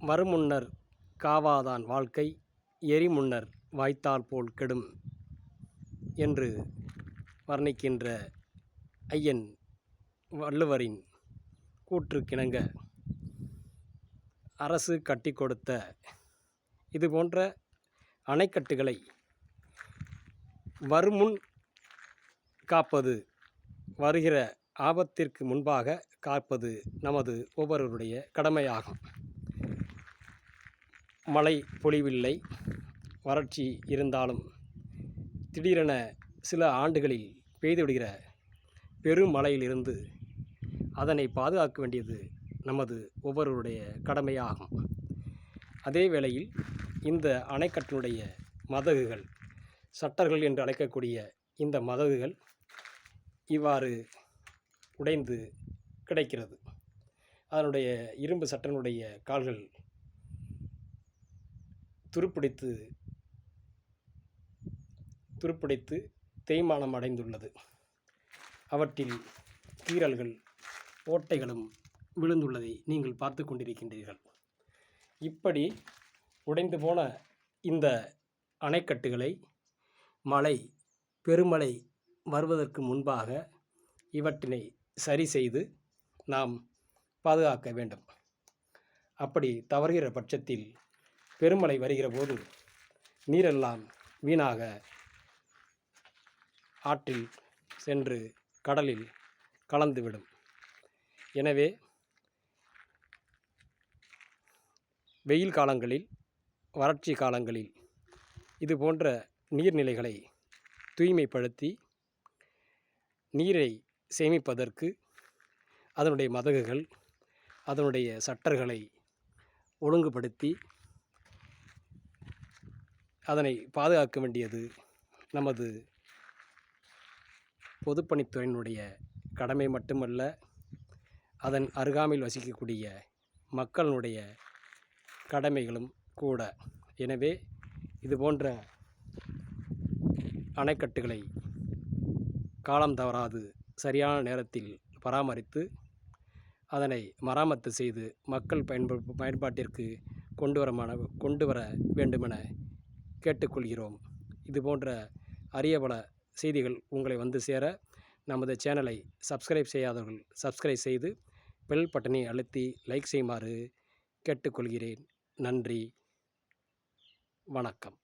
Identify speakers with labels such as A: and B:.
A: வருமுன்னர் காவாதான் வாழ்க்கை எரிமுன்னர் வாய்த்தால் போல் கெடும் என்று வர்ணிக்கின்ற ஐயன் வள்ளுவரின் கூற்றுக்கிணங்க. அரசு கட்டி கொடுத்த இது போன்ற அணைக்கட்டுகளை வருமுன் காப்பது வருகிற ஆபத்திற்கு முன்பாக காப்பது நமது ஒவ்வொருவருடைய கடமையாகும். மழை பொழிவில்லை வறட்சி இருந்தாலும் திடீரென சில ஆண்டுகளில் பெய்துவிடுகிற பெருமழையிலிருந்து அதனை பாதுகாக்க வேண்டியது நமது ஒவ்வொருவருடைய கடமையாகும். அதே வேளையில் இந்த அணைக்கட்டினுடைய மதகுகள் சட்டர்கள் என்று அழைக்கக்கூடிய இந்த மதகுகள் இவ்வாறு உடைந்து கிடைக்கிறது. அதனுடைய இரும்பு சட்டனுடைய கால்கள் துருப்பிடித்து துருப்பிடித்து தேய்மானம் அடைந்துள்ளது. அவற்றில் கீறல்கள் ஓட்டைகளும் விழுந்துள்ளதை நீங்கள் பார்த்து கொண்டிருக்கின்றீர்கள். இப்படி உடைந்து போன இந்த அணைக்கட்டுகளை மழை பெருமழை வருவதற்கு முன்பாக இவற்றினை சரி செய்து நாம் பாதுகாக்க வேண்டும். அப்படி தவறுகிற பட்சத்தில் பெருமழை வருகிற போது நீரெல்லாம் வீணாக ஆற்றில் சென்று கடலில் கலந்துவிடும். எனவே வெயில் காலங்களில் வறட்சி காலங்களில் இது போன்ற நீர்நிலைகளை தூய்மைப்படுத்தி நீரை சேமிப்பதற்கு அதனுடைய மதகுகள் அதனுடைய சட்டர்களை ஒழுங்குபடுத்தி அதனை பாதுகாக்க வேண்டியது நமது பொதுப்பணித்துறையினுடைய கடமை மட்டுமல்ல அதன் அருகாமையில் வசிக்கக்கூடிய மக்களினுடைய கடமைகளும் கூட. எனவே இது போன்ற அணைக்கட்டுகளை காலம் தவறாது சரியான நேரத்தில் பராமரித்து அதனை மராமத்து செய்து மக்கள் பயன்ப பயன்பாட்டிற்கு கொண்டு வரமான கொண்டு வர வேண்டுமென கேட்டுக்கொள்கிறோம். இது போன்ற அரிய பல செய்திகள் உங்களை வந்து சேர நமது சேனலை சப்ஸ்கிரைப் செய்யாதவர்கள் சப்ஸ்கிரைப் செய்து பெல் பட்டனை அழுத்தி லைக் செய்யுமாறு கேட்டுக்கொள்கிறேன். நன்றி. வணக்கம்.